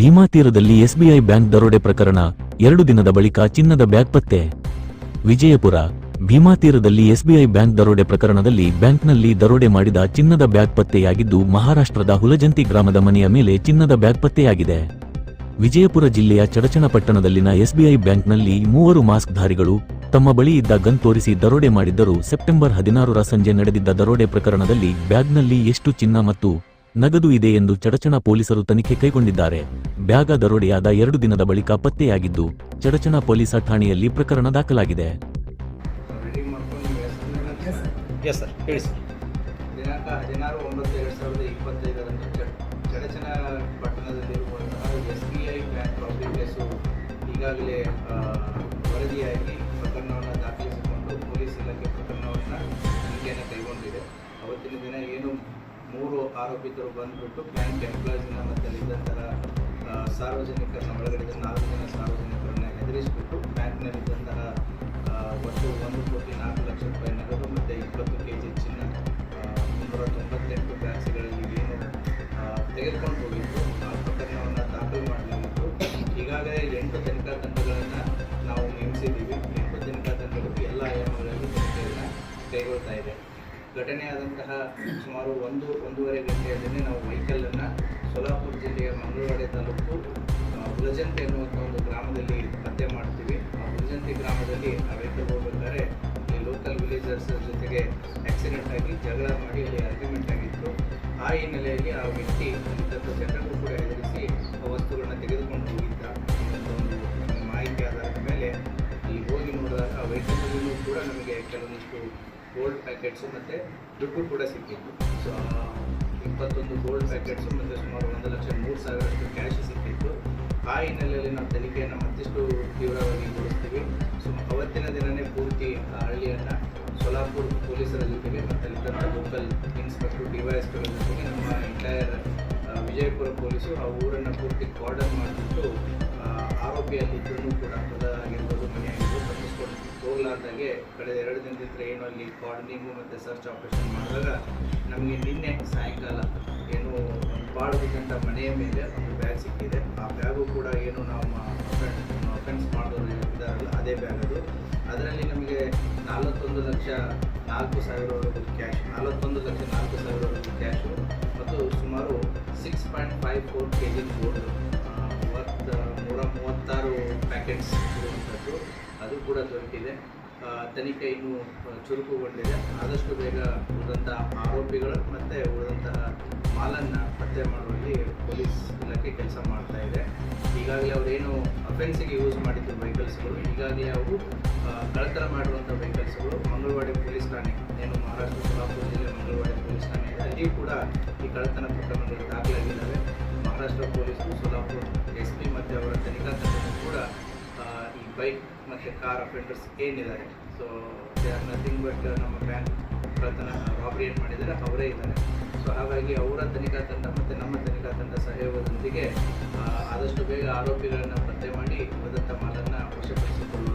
ಭೀಮಾ ತೀರದಲ್ಲಿ SBI bank ದರೋಡೆ ಪ್ರಕರಣ ಎರಡು ದಿನದ ಬಳಿಕ ಚಿನ್ನದ ಬ್ಯಾಗ್ ಪತ್ತೆ. ವಿಜಯಪುರ, ಭೀಮಾ ತೀರದಲ್ಲಿ ಎಸ್ಬಿಐ ಬ್ಯಾಂಕ್ ದರೋಡೆ ಪ್ರಕರಣದಲ್ಲಿ ಬ್ಯಾಂಕ್ನಲ್ಲಿ ದರೋಡೆ ಮಾಡಿದ ಚಿನ್ನದ ಬ್ಯಾಗ್ ಪತ್ತೆಯಾಗಿದ್ದು ಮಹಾರಾಷ್ಟ್ರದ ಹುಲಜಂತಿ ಗ್ರಾಮದ ಮನೆಯ ಮೇಲೆ ಚಿನ್ನದ ಬ್ಯಾಗ್ ಪತ್ತೆಯಾಗಿದೆ. ವಿಜಯಪುರ ಜಿಲ್ಲೆಯ ಚಡಚಣ ಪಟ್ಟಣದಲ್ಲಿನ ಎಸ್ಬಿಐ ಬ್ಯಾಂಕ್ನಲ್ಲಿ ಮೂವರು ಮಾಸ್ಕ್ಧಾರಿಗಳು ತಮ್ಮ ಬಳಿ ಇದ್ದ ಗನ್ ತೋರಿಸಿ ದರೋಡೆ ಮಾಡಿದ್ದರು ಸೆಪ್ಟೆಂಬರ್ ಹದಿನಾರರ ಸಂಜೆ ನಡೆದಿದ್ದ ದರೋಡೆ ಪ್ರಕರಣದಲ್ಲಿ ಬ್ಯಾಗ್ನಲ್ಲಿ ಎಷ್ಟು ಚಿನ್ನ ಮತ್ತು ನಗದು ಇದೆ ಎಂದು ಚಡಚಣ ಪೊಲೀಸರು ತನಿಖೆ ಕೈಗೊಂಡಿದ್ದಾರೆ. ಬ್ಯಾಗ ದರೋಡೆಯಾದ ಎರಡು ದಿನದ ಬಳಿಕ ಪತ್ತೆಯಾಗಿದ್ದು ಚಡಚಣ ಪೊಲೀಸ್ ಠಾಣೆಯಲ್ಲಿ ಪ್ರಕರಣ ದಾಖಲಾಗಿದೆ. ದಿನಾಂಕ ಹದಿನಾರು ಒಂಬತ್ತು ಎರಡು ಸಾವಿರದ ಇಪ್ಪತ್ತೈದರಂದು ಚ- Chadchan ಪಟ್ಟಣದಲ್ಲಿರುವಂತಹ S B I bank robbery case ಈಗಾಗಲೇ ವರದಿಯಾಗಿ ಪ್ರಕರಣವನ್ನು ದಾಖಲಿಸಿಕೊಂಡು ಪೊಲೀಸ್ ಇಲಾಖೆ ಪ್ರಕರಣವನ್ನು ತನಿಖೆಯನ್ನು ಕೈಗೊಂಡಿದೆ. ಅವತ್ತಿನ ದಿನ ಏನು ಮೂರು ಆರೋಪಿತರು ಬಂದ್ಬಿಟ್ಟು ಬ್ಯಾಂಕ್ ಎಂಪ್ಲಾಯೀಸ್ನ ಮತ್ತು ಅಲ್ಲಿದ್ದಂತಹ ಆ, ನಾಲ್ಕು ಜನ ಸಾರ್ವಜನಿಕರನ್ನ ಹೆದರಿಸಿಬಿಟ್ಟು ಬ್ಯಾಂಕ್ನಲ್ಲಿದ್ದಂತಹ ಒಟ್ಟು ಒಂದು ಕೋಟಿ ನಾಲ್ಕು ಲಕ್ಷ ರೂಪಾಯಿ ನಗದು ಮತ್ತು ಇಪ್ಪತ್ತು ಕೆ ಜಿ ಚಿನ್ನ ಮುನ್ನೂರ ತೊಂಬತ್ತೆಂಟು ಬ್ಯಾಗ್ಸ್ಗಳಲ್ಲಿ ಏನು ತೆಗೆದುಕೊಂಡು ಹೋಗಿತ್ತು ಆ ಪ್ರಕರಣವನ್ನು ದಾಖಲು ಮಾಡಲಾಗಿತ್ತು ಈಗಾಗಲೇ ಎಂಟು ತನಿಖಾ ತಂಡಗಳನ್ನು ನಾವು ನೇಮಿಸಿದ್ದೀವಿ. ಎಂಟು ತನಿಖಾ ತಂಡಗಳು ಎಲ್ಲ ಆಯಾಮಗಳಲ್ಲಿ ತನಿಖೆಯನ್ನು ಕೈಗೊಳ್ತಾ ಇದೆ. ಘಟನೆಯಾದಂತಹ ಸುಮಾರು ಒಂದು ಒಂದೂವರೆ ಗಂಟೆಯಲ್ಲಿ ನಾವು ವೆಹಿಕಲನ್ನು ಸೋಲಾಪುರ ಜಿಲ್ಲೆಯ ಮಂಗಳವಾಡೆ ತಾಲೂಕು ಹುಲಜಂತಿ ಎನ್ನುವಂಥ ಒಂದು ಗ್ರಾಮದಲ್ಲಿ ಪತ್ತೆ ಮಾಡ್ತೀವಿ. ಆ ಗ್ರಾಮದಲ್ಲಿ ವೆಹಿಕಲ್ ಹೋಗ್ಬೇಕಾದ್ರೆ ಅಲ್ಲಿ ಲೋಕಲ್ ವಿಲೇಜರ್ಸ್ ಜೊತೆಗೆ ಆಕ್ಸಿಡೆಂಟ್ ಆಗಿ ಜಗಳ ಮಾಡಿ ಅಲ್ಲಿ ಆರ್ಗ್ಯುಮೆಂಟ್ ಆಗಿತ್ತು. ಆ ಹಿನ್ನೆಲೆಯಲ್ಲಿ ಆ ವ್ಯಕ್ತಿ ಅಂತ ಜನರಿಗೂ ಕೂಡ ಎದುರಿಸಿ ಆ ವಸ್ತುಗಳನ್ನ ತೆಗೆದುಕೊಂಡು ಹೋಗಿದ್ದ ಒಂದು ಮಾಹಿತಿ ಆಧಾರದ ಮೇಲೆ ಅಲ್ಲಿ ಹೋಗಿ ನೋಡಿದಾಗ ಆ ವೆಹಿಕಲಲ್ಲೂ ಕೂಡ ನಮಗೆ ಕೆಲವೊಂದಿಷ್ಟು ಗೋಲ್ಡ್ ಪ್ಯಾಕೆಟ್ಸು ಮತ್ತು ದುಡ್ಡು ಕೂಡ ಸಿಕ್ಕಿತ್ತು. ಸೊ ಇಪ್ಪತ್ತೊಂದು ಗೋಲ್ಡ್ ಪ್ಯಾಕೆಟ್ಸು ಮತ್ತು ಸುಮಾರು ಒಂದು ಲಕ್ಷ ಮೂರು ಸಾವಿರಷ್ಟು ಕ್ಯಾಶ್ ಸಿಕ್ಕಿತ್ತು. ಆ ಹಿನ್ನೆಲೆಯಲ್ಲಿ ನಾವು ತನಿಖೆಯನ್ನು ಮತ್ತಿಷ್ಟು ತೀವ್ರವಾಗಿ ಗೊಳಿಸ್ತೀವಿ ಸೊ, ಅವತ್ತಿನ ದಿನವೇ ಪೂರ್ತಿ ಆ ಹಳ್ಳಿಯನ್ನು ಸೊಲಾಪುರ್ ಪೊಲೀಸರ ಜೊತೆಗೆ ಮತ್ತು ಅಲ್ಲಿದ್ದಂಥ ಲೋಕಲ್ ಇನ್ಸ್ಪೆಕ್ಟರ್ ಡಿ ಜೊತೆಗೆ ನಮ್ಮ ಎಂಟೈರ್ ವಿಜಯಪುರ ಪೊಲೀಸರು ಆ ಊರನ್ನು ಪೂರ್ತಿ ಕಾರ್ಡನ್ ಮಾಡಿಬಿಟ್ಟು ಆರೋಪಿಯಲ್ಲಿದ್ದರೂ ಕೂಡ ಹೊಲ ಆಗಿರ್ಬೋದು ಮನೆ ಆಗಿರ್ಬೋದು ತಪ್ಪಿಸ್ಕೊಂಡು ಹೋಗ್ಲಾರ್ದಾಗೆ ಕಳೆದ ಎರಡು ದಿನದಿಂದ ಏನು ಅಲ್ಲಿ ಕಾರ್ಡನಿಂಗು ಮತ್ತು ಸರ್ಚ್ ಆಪರೇಷನ್ ಮಾಡಿದಾಗ ನಮಗೆ ನಿನ್ನೆ ಬಾಳು ಮನೆಯ ಮೇಲೆ ಒಂದು ಬ್ಯಾಗ್ ಸಿಕ್ಕಿದೆ. ಆ ಬ್ಯಾಗು ಕೂಡ ಏನು ನಾವು ಅಫೆನ್ಸ್ ಮಾಡೋರು ಇದ್ದಾರಲ್ಲ, ಅದೇ ಬ್ಯಾಗ್ ಅದು. ಅದರಲ್ಲಿ ನಮಗೆ ನಲವತ್ತೊಂದು ಲಕ್ಷ ನಾಲ್ಕು ಸಾವಿರವರೆಗೂ ಕ್ಯಾಶ್ ನಲವತ್ತೊಂದು ಲಕ್ಷ ನಾಲ್ಕು ಸಾವಿರವರೆಗೂ ಕ್ಯಾಶು ಮತ್ತು ಸುಮಾರು six point five four K G gold ಮೂವತ್ತ, ನೂರ ಮೂವತ್ತಾರು ಪ್ಯಾಕೆಟ್ಸ್ ಇರುವಂಥದ್ದು. ಅದು ಕೂಡ ದೊರಕಿದೆ. ತನಿಖೆ ಇನ್ನೂ ಚುರುಕುಗೊಂಡಿದೆ. ಆದಷ್ಟು ಬೇಗ ಉಳಿದಂತಹ ಆರೋಪಿಗಳು ಮತ್ತು ಉಳಿದಂತಹ ಮಾಲನ್ನು ಪತ್ತೆ ಮಾಡುವಲ್ಲಿ ಪೊಲೀಸ್ ಇಲಾಖೆ ಕೆಲಸ ಮಾಡ್ತಾ ಇದೆ. ಈಗಾಗಲೇ ಅವರೇನು ಅಫೆನ್ಸಿಗೆ ಯೂಸ್ ಮಾಡಿದ್ದ ವೆಹಿಕಲ್ಸ್ಗಳು ಈಗಾಗಲೇ ಅವರು ಕಳ್ಳತನ ಮಾಡಿರುವಂಥ ವೆಹಿಕಲ್ಸ್ಗಳು ಮಂಗಳವಾಡಿ ಪೊಲೀಸ್ ಠಾಣೆ, ಏನು ಮಹಾರಾಷ್ಟ್ರ ಸೋಲಾಪುರ ಜಿಲ್ಲೆ ಮಂಗಳವಾಡಿ ಪೊಲೀಸ್ ಠಾಣೆ ಇದೆ. ಅಲ್ಲಿ ಕೂಡ ಈ ಕಳತನ ಪ್ರಕರಣಗಳು ದಾಖಲಾಗಿದ್ದಾವೆ. ಮಹಾರಾಷ್ಟ್ರ ಪೊಲೀಸರು, ಸೋಲಾಪುರ ಎಸ್ ಪಿ ಮತ್ತು ಅವರ ತನಿಖಾ ಕೂಡ ಈ ಬೈಕ್ ಮತ್ತು ಕಾರ್ ಅಫೆಂಡರ್ಸ್ ಏನಿದ್ದಾರೆ. So they are nothing but ನಮ್ಮ ಬ್ಯಾಂಕ್ ಕಳತನ ರಾಬರಿ ಏನು ಮಾಡಿದ್ದಾರೆ, ಅವರೇ ಇದ್ದಾರೆ. ಸೊ ಹಾಗಾಗಿ ಅವರ ತನಿಖಾ ತಂಡ ಮತ್ತು ನಮ್ಮ ತನಿಖಾ ತಂಡ ಸಹಯೋಗದೊಂದಿಗೆ ಆದಷ್ಟು ಬೇಗ ಆರೋಪಿಗಳನ್ನು ಪತ್ತೆ ಮಾಡಿ ಉಳಿದಂಥ ಮಾಲನ್ನು ವಶಪಡಿಸಿಕೊಳ್ಳುವ